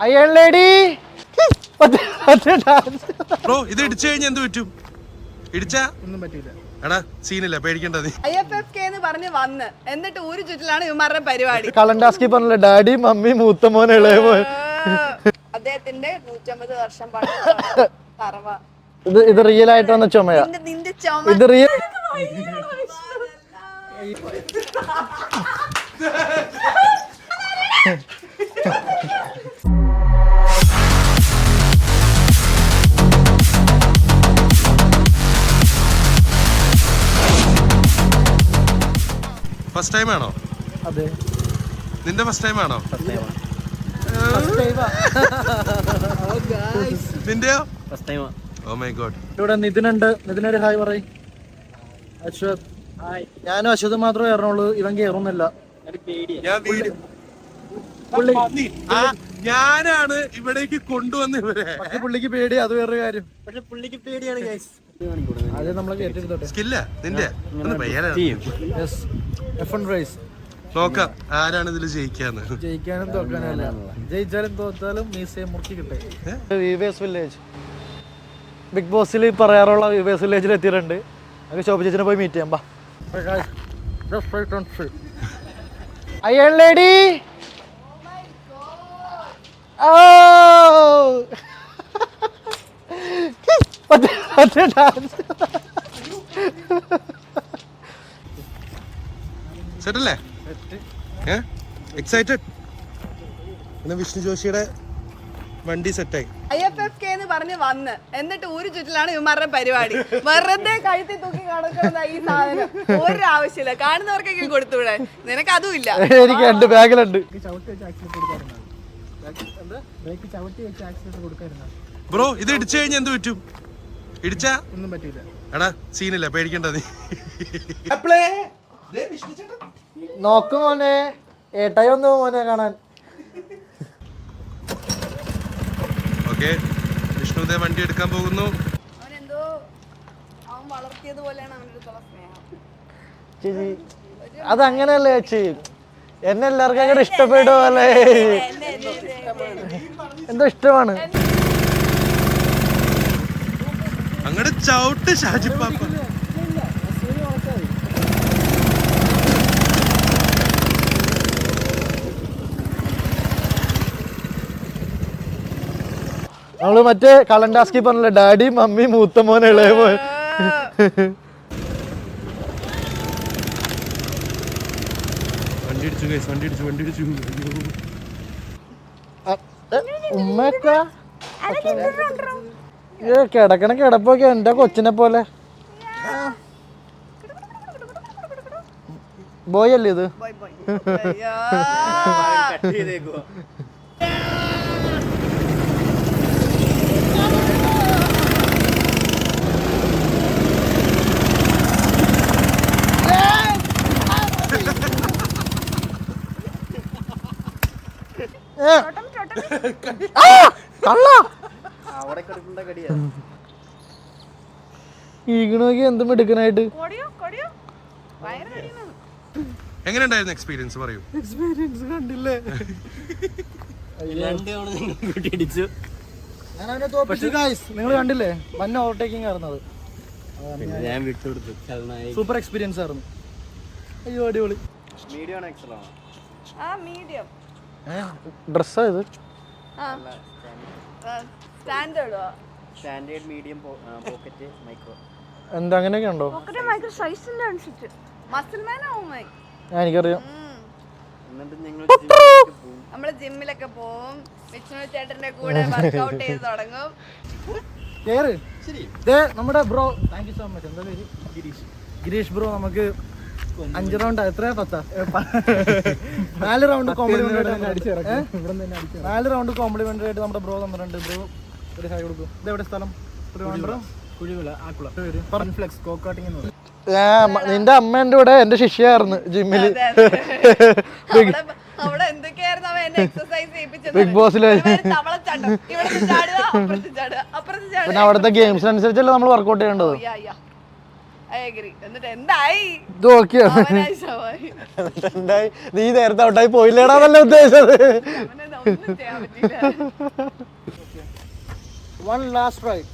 അയ്യൺ lady bro ഇത് ഇടിച്ചു കഴിഞ്ഞാൽ എന്ത് പറ്റും ഇടിച്ചാ ഒന്നും പറ്റില്ല എടാ സീനില്ല പേടിക്കണ്ട നീ ഐ എഫ് എഫ് കെ എന്ന് പറഞ്ഞ് വന്ന് എന്നിട്ട് ഊര് ചുറ്റിലാണ് ഇവന്മാരുടെ പരിപാടി കളണ്ടാസ്കി പറഞ്ഞില്ല ഡാഡി മമ്മി മൂത്ത മോൻ ഇളയ മോൻ അദ്ദേഹത്തിന്റെ നൂറ്റമ്പത് വർഷം പഴക്കമുള്ള ഇത് ഇത് റിയൽ ആയിട്ട് വന്ന ചുമയാ നിന്റെ നിന്റെ ചുമ ഇത് റിയൽ ഫസ്റ്റ് ടൈം ആണോ? അതെ. നിന്റെ ഫസ്റ്റ് ടൈം ആണോ? നിന്റെയോ? ഓ മൈ ഗോഡ് ഇവിടെ നിതിനുണ്ട്. നിതിനൊരു ഹായ് പറയ്. അശ്വത്. ഹായ് ഞാനും അശ്വത് മാത്രമേ കയറണുള്ളൂ ഇവൻ കയറുന്നില്ല ഞാൻ വീട്. ആ, ഞാനാണ് ഇവിടേക്ക് കൊണ്ടുവന്ന് ഇവരെ. പക്ഷെ പുള്ളിക്ക് പേടി. അത് വേറെ കാര്യം. പക്ഷെ പുള്ളിക്ക് പേടിയാണ് അത് നമ്മളെ കയറ്റിയെടുത്തോട്ടെ സ്കില്ല നിന്റെ? ഒന്ന് പയ്യാനാ. യെസ് എഫ് എൻ റൈസ് നോക്കാം ആരാണ് ഇതിൽ ജയിക്കാന്ന്. ജയിക്കാനും തോക്കാനും അല്ല ജയിച്ചാലും തോറ്റാലും മീസയെ മുറുക്കി കിട്ടേ. വിവേസ് വില്ലേജ് ബിഗ് ബോസിൽ പറയാറുള്ള വിവേസ് വില്ലേജിൽ എത്തിയിട്ടുണ്ട്. നമുക്ക് ശോഭ ചേച്ചിനെ പോയി മീറ്റ് ചെയ്യാം ബാ iron lady oh dance set അല്ലേ? ഏ? എക്സൈറ്റഡ് വിഷ്ണു ജോഷിയുടെ വണ്ടി സെറ്റായി ഐ എഫ് എഫ് കെ എന്ന് പറഞ്ഞ് വന്ന്. എന്നിട്ട് ഒരു ചുറ്റിലാണ് ഇവന്മാരുടെ പരിപാടി. വെറുതെ കഴുത്തി തൂക്കി കാണുന്ന ഈ സാധനം. ഒരു ആവശ്യമില്ല കാണുന്നവർക്കൊക്കെ കൊടുത്തുവിടെ നിനക്ക് അതും ഇല്ല. എനിക്ക് രണ്ട് ബാഗിലുണ്ട്. ബ്രോ ഇത് ഇടിച്ചു കഴിഞ്ഞാൽ എന്ത് പറ്റും? ഇടിച്ചാ? ഒന്നും പറ്റില്ല എടാ സീനില്ല പേടിക്കണ്ട നീ. നോക്ക് മോനെ ഏട്ടായി വന്നു മോനെ കാണാൻ. ഓക്കെ വിഷ്ണുദേ വണ്ടി എടുക്കാൻ പോകുന്നു. ചേച്ചി അതങ്ങനെയല്ലേ ചേച്ചി? എന്നെ എല്ലാവർക്കും അങ്ങനെ ഇഷ്ടപ്പെടുമല്ലേ എന്തോ ഇഷ്ടമാണ്. അങ്ങോട്ട് ചവിട്ട് ഷാജിപ്പാപ്പ നമ്മൾ മറ്റേ കളണ്ടാസ്കി പറഞ്ഞില്ല ഡാഡി മമ്മി മൂത്ത മോൻ ഇളയ മോൻ. കിടക്കണ കിടപ്പൊക്കെ എന്റെ കൊച്ചിനെ പോലെ. ബോയ് അല്ലേ ഇത് ബോയ് ബോയ് അയ്യോ. കട്ട് ചെയ്തേക്കുവാ ഏ. ആ, കള്ള അവിടെ കിടക്കുന്ന കടിയാ ഈഗണോക്കി എന്തും എടുക്കാനായിട്ട്. എങ്ങനെയുണ്ടായിരുന്നു കൊടിയോ? ഭയങ്കര എങ്ങനെ ഉണ്ടായിരുന്നു എക്സ്പീരിയൻസ് പറയൂ. എക്സ്പീരിയൻസ് കണ്ടില്ലേ? നിങ്ങൾ കണ്ടില്ലേ? വന്ന ഓവർടേക്കിംഗ് ആയിരുന്നത്. പിന്നെ ഞാൻ വിട്ടുകൊടുത്തു. ചലനായി. സൂപ്പർ എക്സ്പീരിയൻസ് ആയിരുന്നു. അയ്യോ അടിപൊളി. മീഡിയം ആ മീഡിയം ഡ്രസ്സാ ഇത്? ആ. സ്റ്റാൻഡേർഡോ സ്റ്റാൻഡേർഡ് മീഡിയം പോക്കറ്റ് മൈക്രോ എന്താ അങ്ങനെയൊക്കെ ഉണ്ടോ? എനിക്കറിയാം. നമ്മൾ ജിമ്മിലൊക്കെ പോവും വിഷ്ണു ചേട്ടന്റെ കൂടെ ചെയ്ത് തുടങ്ങും. കേറ്. ദേ നമ്മുടെ bro thank you so much എന്താ പേര്? ഗിരീഷ്. ഗിരീഷ് ബ്രോ നമുക്ക് അഞ്ച് റൗണ്ട് എത്രയാ പത്താ? നാല് റൗണ്ട് കോംപ്ലിമെന്ററി നാല് റൗണ്ട് കോംപ്ലിമെന്ററി ആയിട്ട് നമ്മുടെ ബ്രോ തന്നിട്ടുണ്ട് ബ്രോ ഒരു ഹൈ കൊടുക്കും. ഇത് എവിടെ സ്ഥലം ട്രിവാൻഡ്രം കുഴിവിള ആക്കുളം കോൺഫ്ലെക്സ് കോക്കാട്ടിങ് നിന്റെ അമ്മ എന്റെ കൂടെ എന്റെ ശിഷ്യായിരുന്നു ജിമ്മിൽ. ബിഗ് ബോസിൽ ചാടുക പിന്നെ അവിടുത്തെ ഗെയിംസിനനുസരിച്ചല്ലേ നമ്മൾ വർക്കൗട്ട് ചെയ്യേണ്ടത്. എന്തായി? നീ നേരത്തെ ഔട്ടായി പോയില്ലേടാന്നല്ല ഉദ്ദേശിച്ചത്? അവനെ ഒന്നും ചെയ്യാൻ വൺ ലാസ്റ്റ് റൈഡ്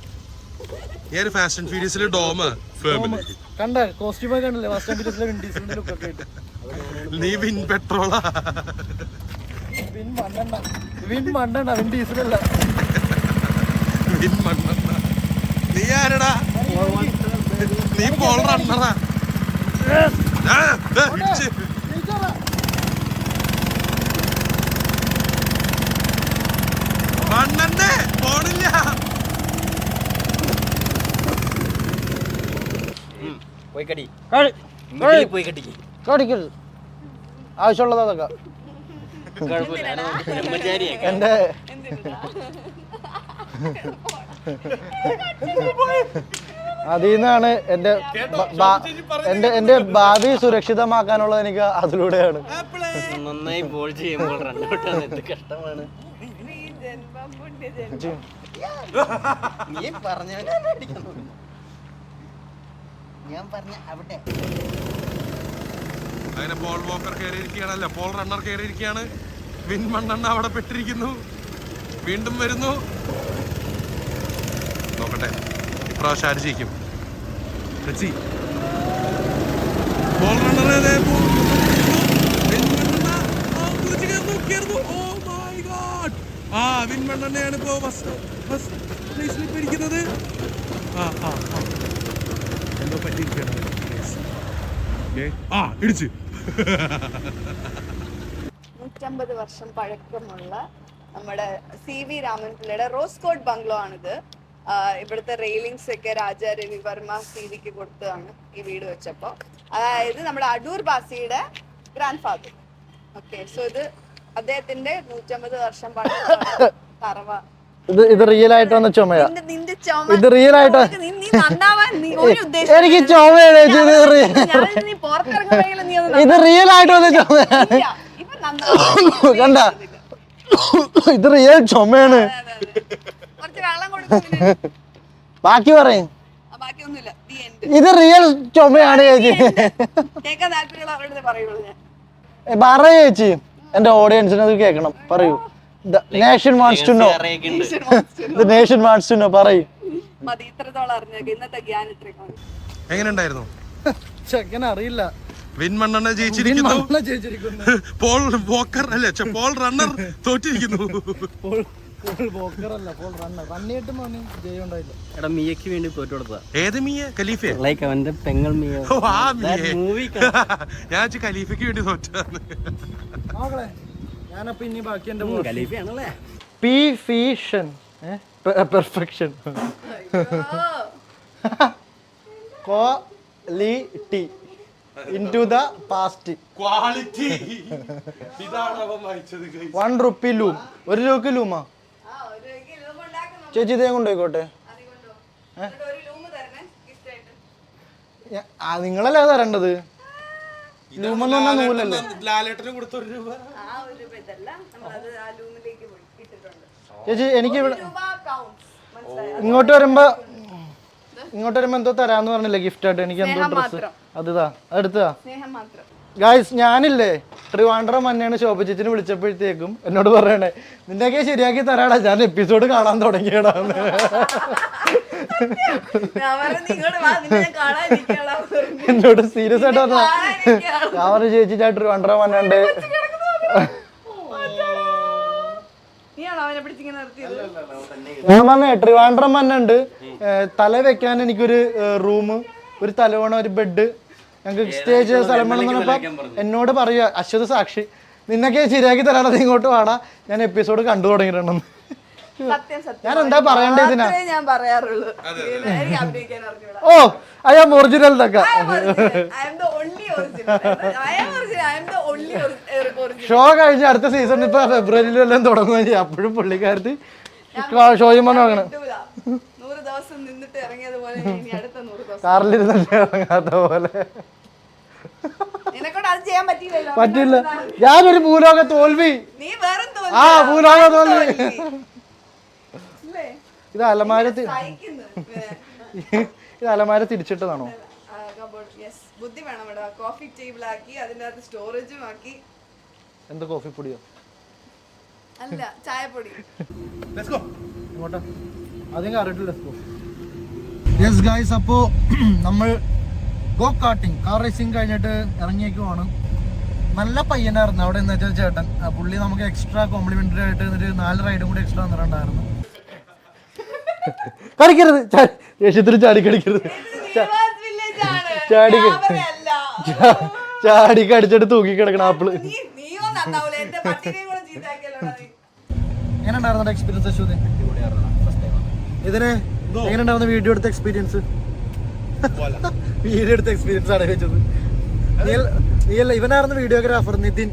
ഞാൻ ഫാസ്റ്റ് ആൻഡ് ഫ്യൂരിയസിലെ ഡോമ ഫാമിലി. കണ്ട കോസ്റ്റ്യൂം ഫാസ്റ്റ് ഫസ്റ്റ് വിൻ ഡീസലിന്റെ ലുക്ക് ഒക്കെ ആയിട്ട്. നീ വിൻ പെട്രോളാ വിൻ മണ്ണെണ്ണ. വിൻ മണ്ണെണ്ണ വിൻ ഡീസലല്ല വിൻ മണ്ണെണ്ണ. നീ ആരടാ? നീ പോൾ റണ്ണറാ. മണ്ണെണ്ണ. പോയി കടി പോയി കടിക്ക് കടിക്കരുത് ആവശ്യമുള്ളത് അതൊക്കെ. എന്റെ അതിൽ നിന്നാണ് എന്റെ എന്റെ എന്റെ ഭാവി സുരക്ഷിതമാക്കാനുള്ളത് എനിക്ക് അതിലൂടെയാണ്. നന്നായി ബോൾ ചെയ്യുമ്പോൾ റണ്ണൗട്ടാണ് എന്ത് കഷ്ടമാണ്. നീ പറഞ്ഞ ഞാൻ പറഞ്ഞ അവിടെ. അങ്ങനെ പോൾ വോക്കർ കയറിയിരിക്കുകയാണല്ല. പോൾ റണ്ണർ കയറിയിരിക്കുകയാണ്. വിൻ മണ്ണെണ്ണ അവിടെ പെട്ടിരിക്കുന്നു. വീണ്ടും വരുന്നു. നോക്കട്ടെ. ഇപ്രാവശ്യം ആര് ജയിക്കും? see. Paul runner. ആ. Oh വിൻ മണ്ണെണ്ണയാണ് ഇപ്പോ ഫസ്റ്റ് ഫസ്റ്റ് പ്ലേസിൽ ഇരിക്കുന്നത്. ആ ആ ആ. എന്തോ പറ്റിയിരിക്കുകയാണ്. ആ ഇടിച്ച്. നൂറ്റമ്പത് വർഷം പഴക്കമുള്ള നമ്മുടെ സി വി രാമൻപിള്ളയുടെ റോസ് കോട്ട് ബംഗ്ലോ ആണിത്. ഇവിടുത്തെ റെയിലിങ്സ് ഒക്കെ രാജാ രവിവർമ്മ സി വിക്ക് കൊടുത്തതാണ് ഈ വീട് വെച്ചപ്പോ. അതായത് നമ്മുടെ അടൂർ ബാസിയുടെ ഗ്രാൻഡ് ഫാദർ ഓക്കെ സോ ഇത് അദ്ദേഹത്തിന്റെ നൂറ്റമ്പത് വർഷം പഴക്കമുള്ള തറവ ഇത് ഇത് റിയൽ ആയിട്ട്. വന്ന ചുമയാ ഇത് റിയൽ ആയിട്ട് എനിക്ക് ചുമയാണ് ഇത് റിയൽ ആയിട്ട് വന്ന ചുമ ഇല്ല. ഇപ്പൊ നന്നാവാൻ കണ്ട. ഇത് റിയൽ ചുമയാണ്. ബാക്കി പറയും. ഇത് റിയൽ ചുമയാണ് ചേച്ചി. പറയൂ ചേച്ചി. എന്റെ ഓഡിയൻസിന് അത് കേൾക്കണം. പറയൂ. Nation wants to know the nation wants to know പറയ്. മതി ഇത്രത്തോളം അറിഞ്ഞേക്ക്. ഇന്നത്തെ ഗ്യാൻ ഇത്രയൊക്കെ എങ്ങനെ ഉണ്ടായിരുന്നു ചെക്കൻ അറിയില്ല. വിൻ മണ്ണെണ്ണ ജയിച്ചിരിക്കുന്നു. പോൾ വോക്കർ അല്ല പോൾ റണ്ണർ തോറ്റിരിക്കുന്നു. മിയക്ക് വേണ്ടി തോറ്റു ഏത് മിയ? ഖലീഫ? ലൈക്ക് അവന്റെ പെങ്ങൾ മിയ. ആ മീയെ. മൂവി ഞാൻ ഖലീഫയ്ക്ക് വേണ്ടി നോക്കളെ ഞാനപ്പോ ഇനി ബാക്കി എന്റെ ഖലീഫയാണല്ലേ? പി ഫീഷൻ perfection quality into the past quality ഇതാണ് അവൻ വായിച്ചത് വൺ റുപ്പി ലൂം ഒരു രൂപക്ക് ലൂമാ ചേച്ചി ഇതേ കൊണ്ടുപോയിക്കോട്ടെ നിങ്ങളല്ലേ തരേണ്ടത്? ലൂമെന്ന് പറഞ്ഞാൽ നൂലല്ലേ? ലാലേട്ടന് കൊടുത്ത ഒരു രൂപ ആ ഒരു രൂപ. ഇതല്ല. നമ്മളത് ആ ലൂമിലേക്ക് പോയി ഇട്ടിട്ടുണ്ട്. ചേച്ചി എനിക്ക് ഇവിടെ രൂപ കൗണ്ട്സ് ഇങ്ങോട്ട് വരുമ്പോ ഇങ്ങോട്ട് വരുമ്പോ എന്തോ തരാന്ന് പറഞ്ഞില്ലേ ഗിഫ്റ്റ് ആയിട്ട്? എനിക്ക് എന്തോ ഡ്രസ് അതിതാ മാത്രം. ഗായ്സ് ഞാനില്ലേ ട്രിവാൻഡ്രം ശോഭ ചേച്ചിനെ വിളിച്ചപ്പോഴത്തേക്കും എന്നോട് പറയണേ നിന്റെയൊക്കെ ശരിയാക്കി തരാടാ ഞാൻ എപ്പിസോഡ് കാണാൻ തുടങ്ങിയടാന്ന് എന്നോട് സീരിയസ് ആയിട്ട് പറഞ്ഞു. ഞാൻ പറഞ്ഞു ചേച്ചി ഞാൻ ട്രിവാൻഡ്രം നീയാണോ അവനെ പിടിച്ചിങ്ങനെ നിർത്തിയത്. ഞാൻ പറഞ്ഞേ ട്രിവാൻഡ്രം മന്നുണ്ട് തല വെക്കാൻ എനിക്കൊരു റൂം ഒരു തലവണ ഒരു ബെഡ്. ഞങ്ങൾക്ക് സ്റ്റേ ചെയ്ത സ്ഥലം വേണം എന്ന് പറഞ്ഞപ്പോ എന്നോട് പറയുക അശ്വത് സാക്ഷി നിന്നൊക്കെ ശരിയാക്കി തരാതെ ഇങ്ങോട്ട് വാടാ. ഞാൻ എപ്പിസോഡ് കണ്ടു തുടങ്ങിയിട്ടുണ്ടെന്ന്. സത്യം സത്യം. ഞാൻ എന്താ പറയണ്ടേ ഇതിനാ? ഞാൻ പറയാറുള്ളൂ. എനിക്ക് അഭിനയിക്കാൻ അറിഞ്ഞൂടാ ഓ ഐ ആം ഒറിജിനൽ തക്ക I am original. I am the only original. I am original. I am the only ori- original. Show കഴിഞ്ഞ അടുത്ത സീസൺ ഇപ്പൊ ഫെബ്രുവരിയിൽ എല്ലാം തുടങ്ങുകയും ചെയ്യും. അപ്പോഴും പുള്ളിക്കാരത്തി ഷോയും പറഞ്ഞു കിട്ടൂല. നൂറ് ദിവസം നിന്നിട്ട് ഇറങ്ങിയതുപോലെ ഇനി അടുത്ത നൂറ് ദിവസം. ഇറങ്ങാത്ത പോലെ അത് ചെയ്യാൻ പറ്റിയില്ലല്ലോ. പറ്റില്ല ഞാനൊരു ഭൂലോക തോൽവി. നീ ആ ഭൂലോക തോൽവി? ഇത് അലമാര ഇത് അലമാര തിരിച്ചിട്ടതാണോ? ബുദ്ധി വേണം ഇവിടെ. കോഫി ടേബിൾ ആക്കി അതിന്റെ അകത്ത് സ്റ്റോറേജും ആക്കി. എന്ത് കോഫി പൊടിയോ? അല്ല ചായപ്പൊടി. ഇങ്ങോട്ടാ. ആദ്യം കയറിയിട്ടില്ല യെസ് ഗായ്സ് അപ്പോൾ നമ്മൾ ഗോ കാർട്ടിങ് കാർ റേസിംഗ് കഴിഞ്ഞിട്ട് ഇറങ്ങിയേക്കുവാണ്. നല്ല പയ്യനായിരുന്നു അവിടെ എന്ന് വെച്ചാൽ ചേട്ടൻ. പുള്ളി നമുക്ക് എക്സ്ട്രാ കോംപ്ലിമെന്ററി ആയിട്ട് എന്നിട്ട് നാല് റൈഡും കൂടി എക്സ്ട്രാ തന്നിട്ടുണ്ടായിരുന്നു. കളിക്കരുത്. ദേഷ്യത്തിൽ ചാടി കളിക്കരുത്. വില്ലേജ് ആണ് ചാടി. ചാടി കടിച്ചിട്ട് തൂക്കി കിടക്കണം ആപ്പിൾ. എങ്ങനെ എക്സ്പീരിയൻസ് അശ്വതി? ഇതിനെ എങ്ങനെ ഉണ്ടാവുന്ന വീഡിയോ എടുത്ത എക്സ്പീരിയൻസ് വീഡിയോ എടുത്ത എക്സ്പീരിയൻസ് ആണ് വെച്ചത് നീ- നീയല്ല ഇവനായിരുന്നു വീഡിയോഗ്രാഫർ നിതിൻ.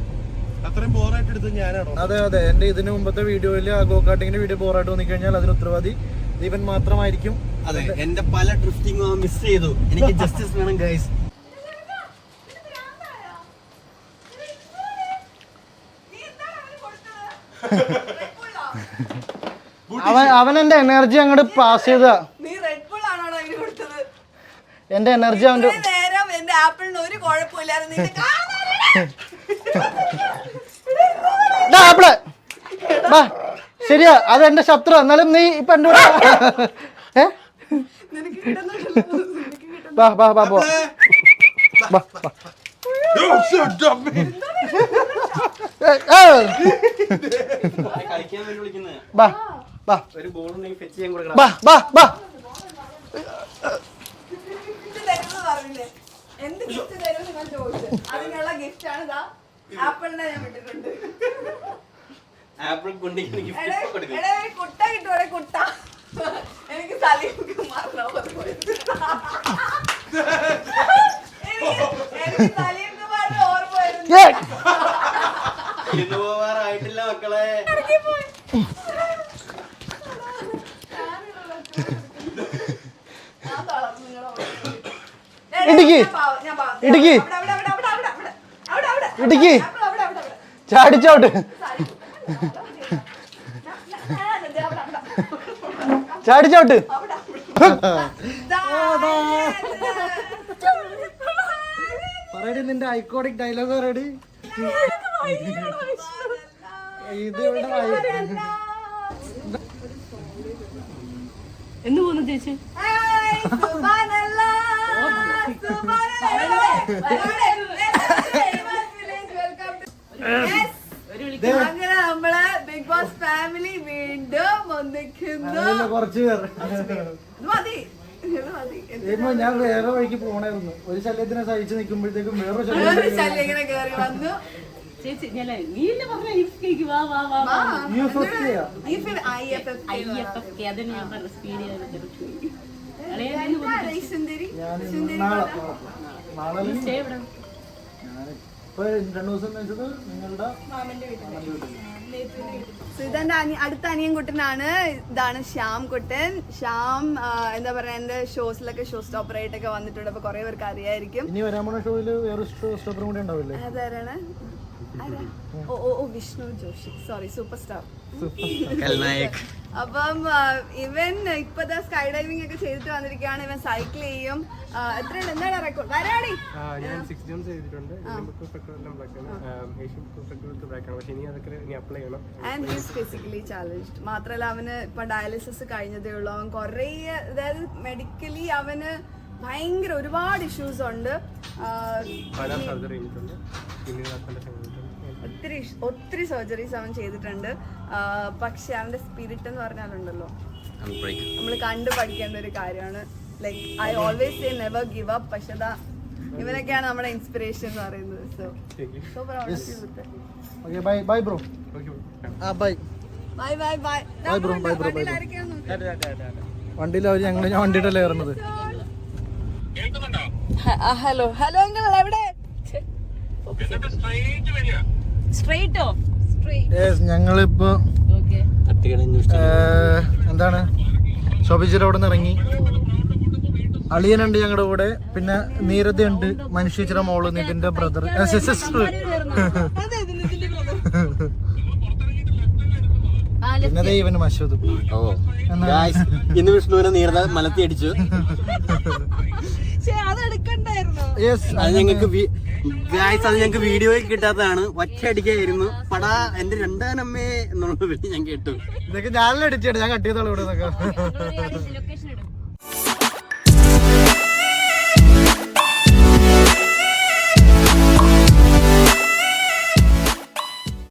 അത്രയും ബോറായിട്ട് എടുത്ത് ഞാനാണോ? അതെ അതെ. എന്റെ ഇതിന് മുമ്പത്തെ വീഡിയോയിൽ ആ ഗോ കാർട്ടിങ്ങിന്റെ വീഡിയോ ബോറായിട്ട് തോന്നിക്കഴിഞ്ഞാൽ അതിന് ഉത്തരവാദി ദീപൻ മാത്രമായിരിക്കും. അതെ എന്റെ പല ഡ്രിഫ്റ്റിംഗും മിസ് ചെയ്തു. എനിക്ക് ജസ്റ്റിസ് വേണം ഗൈസ് അവൻ അവൻ എന്റെ എനർജി അങ്ങോട്ട് പാസ് ചെയ്ത. എന്റെ എനർജി അവന്റെ എന്റെ ആപ്പിളിന് ഒരു കുഴപ്പമില്ലായിരുന്നു ശരിയാ അത് എന്റെ ശത്രു എന്നാലും നീ ഇപ്പൊ എന്റെ കൂടെ ഏ? ഗിഫ്റ്റ് ഗിഫ്റ്റ് ആണ് ആപ്പിളിനെ ഞാൻ വിട്ടിട്ടുണ്ട്. ആപ്പിൾ കുണ്ടി കുട്ട കിട്ടുവാടെ കുട്ട. എനിക്ക് സലീംക്ക് മറന്നു സലീംക്ക് മറന്നു ഓർമ്മ ഇന്ന് പോവാറായിട്ടില്ല മക്കളെ. ഇടുക്കി. ഇടുക്കി. ഇടുക്കി. ചാടിച്ചോട്ട്. ചാടിച്ചോട്ട്. പറയടി നിന്റെ ഐക്കോണിക് ഡയലോഗ് പറയടി. ഇത് ഇവിടെ എന്ന് പോന്നു ചേച്ചി? ഒരു സുബ്ഹാനല്ലാ, സുബ്ഹാനല്ലാ. Yes. അങ്ങനെ നമ്മൾ ഫാമിലി വീണ്ടും ഒന്നിക്കുന്നു കുറച്ച് പേർ. ഇത് മതി. ഇത് മതി. ഇപ്പൊ ഞാൻ വേറെ വഴിക്ക് പോണായിരുന്നു. ഒരു ശല്യത്തിനെ സഹിച്ചു നിൽക്കുമ്പോഴത്തേക്കും വേറൊരു ശല്യം വേറൊരു ശല്യം ഇങ്ങനെ കേറി വന്നു. ചേച്ചി ഞാൻ പറഞ്ഞ? വാ വാ വാ ഈ ഫിൽ- IFFK ഐ എന്ന് എഫ് എഫ് അതിന് ഞാൻ പറഞ്ഞ സ്പീഡ് പറയുന്നത്. എന്താണ് ഈ സുന്ദരി? ഞാൻ സുന്ദരി നാളെ പറഞ്ഞ? നാളെ അല്ലെങ്കിൽ സ്റ്റേ ഇപ്പൊ രണ്ടു ദിവസം വെച്ചത് നിങ്ങളുടെ So ഇതെന്റെ അനി അടുത്ത അനിയൻ കുട്ടനാണ് ഇതാണ് ശ്യാം കുട്ടൻ. ശ്യാം എന്താ പറയാ എന്റെ ഷോസിലൊക്കെ ഷോ സ്റ്റോപ്പർ ആയിട്ടൊക്കെ വന്നിട്ടുണ്ട് അപ്പൊ കുറെ പേർക്ക് അറിയായിരിക്കും. ഇനി വരാൻ പോണ വേറെ സ്റ്റോപ്പറും കൂടി ഉണ്ടാവില്ലേ? അതാരാണ്? ഓ ഓ ഓ Vishnu Joshi. Sorry super star അപ്പം ഇവൻ ഇപ്പത്തെ സ്കൈ ഡൈവിംഗ് ഒക്കെ ചെയ്തിട്ട് വന്നിരിക്കുകയാണ്. ഇവൻ സൈക്കിൾ ചെയ്യും. എത്ര എന്താണ് റെക്കോർഡ് വരാടി. ഞാൻ ചെയ്തിട്ടുണ്ട്. ഫിസിക്കലി ചാലഞ്ച്ഡ് മാത്രമല്ല അവന് ഇപ്പൊ ഡയാലിസിസ് കഴിഞ്ഞതേ ഉള്ളൂ. അവൻ കൊറേ അതായത് മെഡിക്കലി അവന് ഭയങ്കര ഒരുപാട് ഇഷ്യൂസ് ഉണ്ട്. സർജറി ഒത്തിരി ഒത്തിരി സർജറീസ് അവൻ ചെയ്തിട്ടുണ്ട്. പക്ഷെ അവന്റെ സ്പിരിറ്റ് എന്ന് പറഞ്ഞാലുണ്ടല്ലോ നമ്മൾ കണ്ടു പഠിക്കേണ്ട ഒരു കാര്യമാണ്. Like I always say never give up പക്ഷെ അതാ ഇവനൊക്കെയാണ് നമ്മുടെ ഇൻസ്പിറേഷൻ എന്ന് പറയുന്നത്. So so okay bye bye bro okay ആ bye bye bye bye bye bro bye bye bro. വണ്ടിയിൽ അവർ ഞങ്ങൾ ഞാൻ വണ്ടിയിട്ടല്ലേ കയറുന്നത്. ഹലോ. ഹലോ അങ്കിൾ എവിടെ? ഞങ്ങളിപ്പോ എന്താണ്? ശോഭിച്ചിട്ട് അവിടെ നിന്ന് ഇറങ്ങി. അളിയനുണ്ട് ഞങ്ങളുടെ കൂടെ. പിന്നെ നീരത ഉണ്ട്. മനുഷ്യച്ചിറ മോൾ നിതിന്റെ ബ്രദർ സിസ്റ്റർ പിന്നെ ദേ ഇവന് മശൂദ്. ഓ. ഇന്ന് വിഷ്ണുവിനെ മലത്തി അടിച്ചു അത് ഞങ്ങൾക്ക് ഗായ്സ് അത് ഞങ്ങൾക്ക് വീഡിയോയിൽ കിട്ടാത്തതാണ്. ഒറ്റയടിക്കായിരുന്നു. പടാ എന്റെ രണ്ടാനമ്മേ എന്നുള്ള വിളി ഞാൻ കേട്ടു. ഇതൊക്കെ ഞാനല്ലേ എഡിറ്റ് ഞാൻ കട്ട് ചെയ്തോളൂ ഇവിടെ